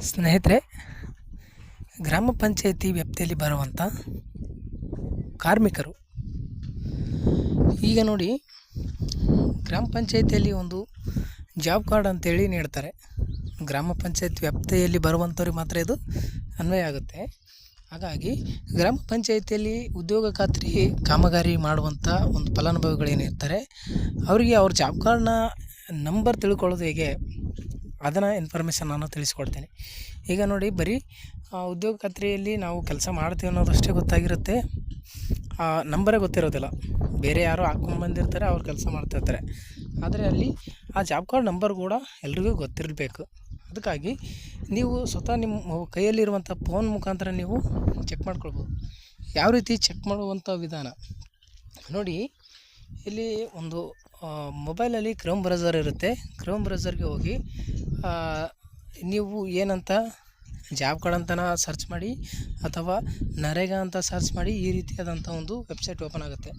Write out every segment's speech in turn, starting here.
ಸ್ನೇಹಿತರೆ, ಗ್ರಾಮ ಪಂಚಾಯಿತಿ ವ್ಯಾಪ್ತಿಯಲ್ಲಿ ಬರುವಂಥ ಕಾರ್ಮಿಕರು. ಈಗ ನೋಡಿ, ಗ್ರಾಮ ಪಂಚಾಯಿತಿಯಲ್ಲಿ ಒಂದು ಜಾಬ್ ಕಾರ್ಡ್ ಅಂತೇಳಿ ನೀಡ್ತಾರೆ. ಗ್ರಾಮ ಪಂಚಾಯತ್ ವ್ಯಾಪ್ತಿಯಲ್ಲಿ ಬರುವಂಥವ್ರಿಗೆ ಮಾತ್ರ ಇದು ಅನ್ವಯ ಆಗುತ್ತೆ. ಹಾಗಾಗಿ ಗ್ರಾಮ ಪಂಚಾಯಿತಿಯಲ್ಲಿ ಉದ್ಯೋಗ ಖಾತ್ರಿ ಕಾಮಗಾರಿ ಮಾಡುವಂಥ ಒಂದು ಫಲಾನುಭವಿಗಳೇನಿರ್ತಾರೆ ಅವರಿಗೆ ಅವ್ರ ಜಾಬ್ ಕಾರ್ಡ್ನ ನಂಬರ್ ತಿಳ್ಕೊಳ್ಳೋದು ಹೇಗೆ? ಅದನ್ನು ಇನ್ಫಾರ್ಮೇಷನ್ ನಾನು ತಿಳಿಸ್ಕೊಡ್ತೇನೆ. ಈಗ ನೋಡಿ ಬರೀ ಉದ್ಯೋಗ ಖಾತ್ರಿಯಲ್ಲಿ ನಾವು ಕೆಲಸ ಮಾಡ್ತೀವಿ ಅನ್ನೋದಷ್ಟೇ ಗೊತ್ತಾಗಿರುತ್ತೆ. ನಂಬರೇ ಗೊತ್ತಿರೋದಿಲ್ಲ. ಬೇರೆ ಯಾರೋ ಹಾಕ್ಕೊಂಡು ಬಂದಿರ್ತಾರೆ, ಅವ್ರು ಕೆಲಸ ಮಾಡ್ತಿರ್ತಾರೆ ಆದರೆ ಅಲ್ಲಿ ಆ ಜಾಬ್ ಕಾರ್ಡ್ ನಂಬರ್ ಕೂಡ ಎಲ್ರಿಗೂ ಗೊತ್ತಿರಬೇಕು. ಅದಕ್ಕಾಗಿ ನೀವು ಸ್ವತಃ ನಿಮ್ಮ ಕೈಯಲ್ಲಿರುವಂಥ ಫೋನ್ ಮುಖಾಂತರ ನೀವು ಚೆಕ್ ಮಾಡ್ಕೊಳ್ಬೋದು. ಯಾವ ರೀತಿ ಚೆಕ್ ಮಾಡುವಂಥ ವಿಧಾನ? ನೋಡಿ, ಇಲ್ಲಿ ಒಂದು ಮೊಬೈಲಲ್ಲಿ ಕ್ರೋಮ್ ಬ್ರೌಸರ್ ಇರುತ್ತೆ. ಕ್ರೋಮ್ ಬ್ರೌಸರ್ಗೆ ಹೋಗಿ ನೀವು ಏನಂತ ಜಾಬ್ಗಳಂತನ ಸರ್ಚ್ ಮಾಡಿ, ಅಥವಾ ನರೇಗಾ ಅಂತ ಸರ್ಚ್ ಮಾಡಿ ಈ ರೀತಿಯಾದಂಥ ಒಂದು ವೆಬ್ಸೈಟ್ ಓಪನ್ ಆಗುತ್ತೆ.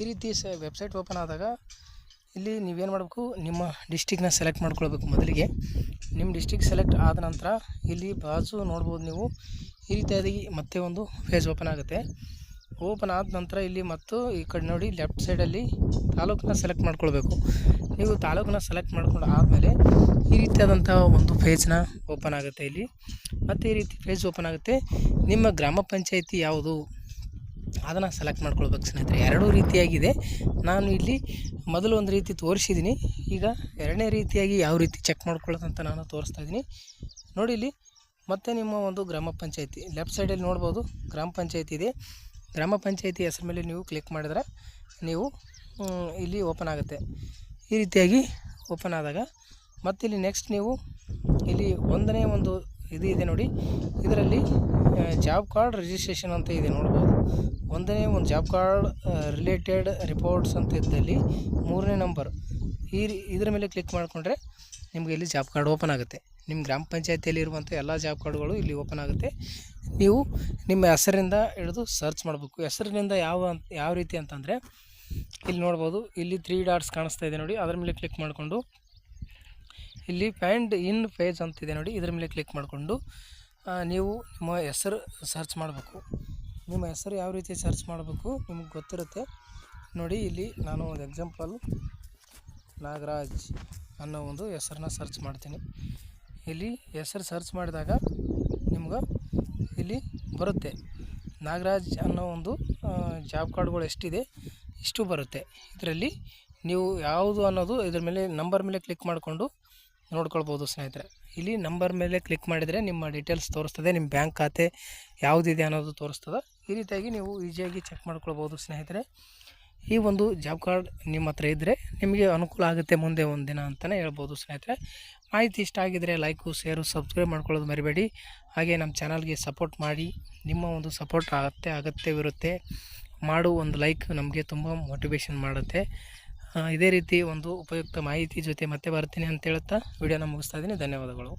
ಈ ರೀತಿ ಸ ವೆಬ್ಸೈಟ್ ಓಪನ್ ಆದಾಗ ಇಲ್ಲಿ ನೀವೇನು ಮಾಡಬೇಕು, ನಿಮ್ಮ ಡಿಸ್ಟಿಕ್ನ ಸೆಲೆಕ್ಟ್ ಮಾಡ್ಕೊಳ್ಬೇಕು ಮೊದಲಿಗೆ. ನಿಮ್ಮ ಡಿಸ್ಟಿಕ್ ಸೆಲೆಕ್ಟ್ ಆದ ನಂತರ ಇಲ್ಲಿ ಬಾಜು ನೋಡ್ಬೋದು ನೀವು, ಈ ರೀತಿಯಾಗಿ ಮತ್ತೆ ಒಂದು ಪೇಜ್ ಓಪನ್ ಆಗುತ್ತೆ. ಓಪನ್ ಆದ ನಂತರ ಇಲ್ಲಿ ಮತ್ತು ಈ ಕಡೆ ನೋಡಿ ಲೆಫ್ಟ್ ಸೈಡಲ್ಲಿ ತಾಲೂಕನ್ನ ಸೆಲೆಕ್ಟ್ ಮಾಡ್ಕೊಳ್ಬೇಕು. ನೀವು ತಾಲೂಕನ್ನ ಸೆಲೆಕ್ಟ್ ಮಾಡ್ಕೊಂಡು ಆದಮೇಲೆ ಈ ರೀತಿಯಾದಂಥ ಒಂದು ಪೇಜ್ನ ಓಪನ್ ಆಗುತ್ತೆ ಇಲ್ಲಿ. ಮತ್ತು ಈ ರೀತಿ ಪೇಜ್ ಓಪನ್ ಆಗುತ್ತೆ. ನಿಮ್ಮ ಗ್ರಾಮ ಪಂಚಾಯಿತಿ ಯಾವುದು? ಅದನ್ನು ಸೆಲೆಕ್ಟ್ ಮಾಡ್ಕೊಳ್ಬೇಕು ಸ್ನೇಹಿತರೆ. ಎರಡೂ ರೀತಿಯಾಗಿದೆ. ನಾನು ಇಲ್ಲಿ ಮೊದಲು ಒಂದು ರೀತಿ ತೋರಿಸಿದ್ದೀನಿ ಈಗ ಎರಡನೇ ರೀತಿಯಾಗಿ ಯಾವ ರೀತಿ ಚೆಕ್ ಮಾಡ್ಕೊಳ್ಳೋದಂತ ನಾನು ತೋರಿಸ್ತಾ ಇದ್ದೀನಿ ನೋಡಿ ಇಲ್ಲಿ ಮತ್ತೆ ನಿಮ್ಮ ಒಂದು ಗ್ರಾಮ ಪಂಚಾಯತಿ. ಲೆಫ್ಟ್ ಸೈಡಲ್ಲಿ ನೋಡ್ಬೋದು. ಗ್ರಾಮ ಪಂಚಾಯತಿ ಇದೆ. ಗ್ರಾಮ ಪಂಚಾಯಿತಿ ಹೆಸರು ಮೇಲೆ ನೀವು ಕ್ಲಿಕ್ ಮಾಡಿದ್ರೆ ನೀವು ಇಲ್ಲಿ ಓಪನ್ ಆಗುತ್ತೆ. ಈ ರೀತಿಯಾಗಿ ಓಪನ್ ಆದಾಗ ಮತ್ತು ಇಲ್ಲಿ ನೆಕ್ಸ್ಟ್ ನೀವು ಇಲ್ಲಿ ಒಂದನೇ ಒಂದು ಇದು ಇದೆ ನೋಡಿ. ಇದರಲ್ಲಿ ಜಾಬ್ ಕಾರ್ಡ್ ರಿಜಿಸ್ಟ್ರೇಷನ್ ಅಂತ ಇದೆ ನೋಡ್ಬೋದು. ಒಂದನೇ ಒಂದು ಜಾಬ್ ಕಾರ್ಡ್ ರಿಲೇಟೆಡ್ ರಿಪೋರ್ಟ್ಸ್ ಅಂತ ಇದ್ದಲ್ಲಿ ಮೂರನೇ ನಂಬರ್ ಈ ಇದರ ಮೇಲೆ ಕ್ಲಿಕ್ ಮಾಡಿಕೊಂಡ್ರೆ ನಿಮಗೆ ಇಲ್ಲಿ ಜಾಬ್ ಕಾರ್ಡ್ ಓಪನ್ ಆಗುತ್ತೆ. ನಿಮ್ಮ ಗ್ರಾಮ ಪಂಚಾಯತಿಯಲ್ಲಿ ಇರುವಂಥ ಎಲ್ಲ ಜಾಬ್ ಕಾರ್ಡ್ಗಳು ಇಲ್ಲಿ ಓಪನ್ ಆಗುತ್ತೆ. ನೀವು ನಿಮ್ಮ ಹೆಸರಿಂದ ಹಿಡಿದು ಸರ್ಚ್ ಮಾಡಬೇಕು. ಹೆಸರಿನಿಂದ ಯಾವ ಯಾವ ರೀತಿ ಅಂತಂದರೆ ಇಲ್ಲಿ ನೋಡ್ಬೋದು. ಇಲ್ಲಿ ತ್ರೀ ಡಾಟ್ಸ್ ಕಾಣಿಸ್ತಾ ಇದೆ ನೋಡಿ. ಅದರ ಮೇಲೆ ಕ್ಲಿಕ್ ಮಾಡಿಕೊಂಡು ಇಲ್ಲಿ ಫ್ಯಾಂಡ್ ಇನ್ ಪೇಜ್ ಅಂತಿದೆ ನೋಡಿ. ಇದರ ಮೇಲೆ ಕ್ಲಿಕ್ ಮಾಡಿಕೊಂಡು ನೀವು ನಿಮ್ಮ ಹೆಸರು ಸರ್ಚ್ ಮಾಡಬೇಕು. ನಿಮ್ಮ ಹೆಸರು ಯಾವ ರೀತಿ ಸರ್ಚ್ ಮಾಡಬೇಕು ನಿಮಗೆ ಗೊತ್ತಿರುತ್ತೆ. ನೋಡಿ, ಇಲ್ಲಿ ನಾನು ಒಂದು ಎಕ್ಸಾಂಪಲ್ ನಾಗರಾಜ್ ಅನ್ನೋ ಒಂದು ಹೆಸರನ್ನ ಸರ್ಚ್ ಮಾಡ್ತೀನಿ. ಇಲ್ಲಿ ಹೆಸರು ಸರ್ಚ್ ಮಾಡಿದಾಗ ನಿಮ್ಗೆ ಇಲ್ಲಿ ಬರುತ್ತೆ. ನಾಗರಾಜ್ ಅನ್ನೋ ಒಂದು ಜಾಬ್ ಕಾರ್ಡ್ಗಳು ಎಷ್ಟಿದೆ, ಇಷ್ಟು ಬರುತ್ತೆ. ಇದರಲ್ಲಿ ನೀವು ಯಾವುದು ಅನ್ನೋದು ಇದ್ರ ಮೇಲೆ ನಂಬರ್ ಮೇಲೆ ಕ್ಲಿಕ್ ಮಾಡಿಕೊಂಡು ನೋಡ್ಕೊಳ್ಬೋದು ಸ್ನೇಹಿತರೆ. ಇಲ್ಲಿ ನಂಬರ್ ಮೇಲೆ ಕ್ಲಿಕ್ ಮಾಡಿದರೆ ನಿಮ್ಮ ಡೀಟೇಲ್ಸ್ ತೋರಿಸ್ತದೆ, ನಿಮ್ಮ ಬ್ಯಾಂಕ್ ಖಾತೆ ಯಾವುದಿದೆ ಅನ್ನೋದು ತೋರಿಸ್ತದೆ. ಈ ರೀತಿಯಾಗಿ ನೀವು ಈಸಿಯಾಗಿ ಚೆಕ್ ಮಾಡ್ಕೊಳ್ಬೋದು ಸ್ನೇಹಿತರೆ. ಈ ಒಂದು ಜಾಬ್ ಕಾರ್ಡ್ ನಿಮ್ಮ ಹತ್ರ ಇದ್ದರೆ ನಿಮಗೆ ಅನುಕೂಲ ಆಗುತ್ತೆ ಮುಂದೆ ಒಂದು ದಿನ ಅಂತಲೇ ಹೇಳ್ಬೋದು ಸ್ನೇಹಿತರೆ. ಮಾಹಿತಿ ಇಷ್ಟ ಆಗಿದರೆ ಲೈಕು ಶೇರು ಸಬ್ಸ್ಕ್ರೈಬ್ ಮಾಡ್ಕೊಳ್ಳೋದು ಮರಿಬೇಡಿ. ಹಾಗೆ ನಮ್ಮ ಚಾನಲ್ಗೆ ಸಪೋರ್ಟ್ ಮಾಡಿ. ನಿಮ್ಮ ಒಂದು ಸಪೋರ್ಟ್ ಆಗತ್ತೆ, ಅಗತ್ಯವಿರುತ್ತೆ. ಮಾಡು ಒಂದು ಲೈಕ್ ನಮಗೆ ತುಂಬ ಮೋಟಿವೇಶನ್ ಮಾಡುತ್ತೆ. ಇದೇ ರೀತಿ ಒಂದು ಉಪಯುಕ್ತ ಮಾಹಿತಿ ಜೊತೆ ಮತ್ತೆ ಬರ್ತೀನಿ ಅಂತ ಹೇಳುತ್ತಾ ವಿಡಿಯೋನ ಮುಗಿಸ್ತಾ ಇದ್ದೀನಿ. ಧನ್ಯವಾದಗಳು.